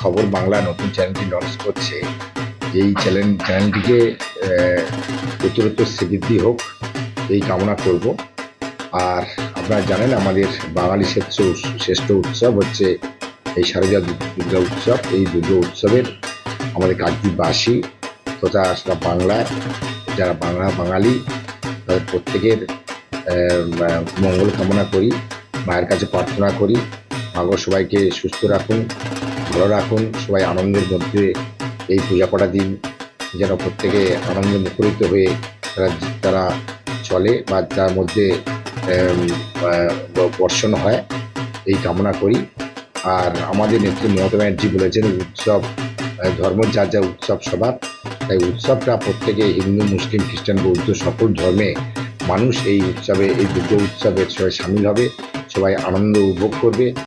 খবর বাংলা নতুন চ্যানেলটি লঞ্চ করছে এই চ্যানেল, চ্যানেলটিকে উত্তরোত্তর শ্রীবৃদ্ধি হোক, এই কামনা করব। আর আপনারা জানেন আমাদের বাঙালি শ্রেষ্ঠ শ্রেষ্ঠ উৎসব হচ্ছে এই শারদীয় দুর্গা উৎসব। এই দুর্গা উৎসবের আমাদের কাকদ্বীপবাসী তথা সারা বাংলার যারা বাংলা বাঙালি, তাদের প্রত্যেকের মঙ্গল কামনা করি, মায়ের কাছে প্রার্থনা করি। মাগো সবাইকে সুস্থ রাখুন, ভালো রাখুন, সবাই আনন্দের মধ্যে এই পূজা করা দিন যেন প্রত্যেকে আনন্দে মুখরিত হয়ে তারা তারা চলে বা তার মধ্যে বর্ষণ হয়, এই কামনা করি। আর আমাদের নেত্রী মমতা ব্যানার্জি বলেছেন, উৎসব ধর্ম যার যা উৎসব সবার, তাই উৎসবটা প্রত্যেকে হিন্দু, মুসলিম, খ্রিস্টান, বৌদ্ধ সকল ধর্মে মানুষ এই উৎসবে, এই দুর্গা উৎসবের সবাই সামিল হবে, সবাই আনন্দ উপভোগ করবে।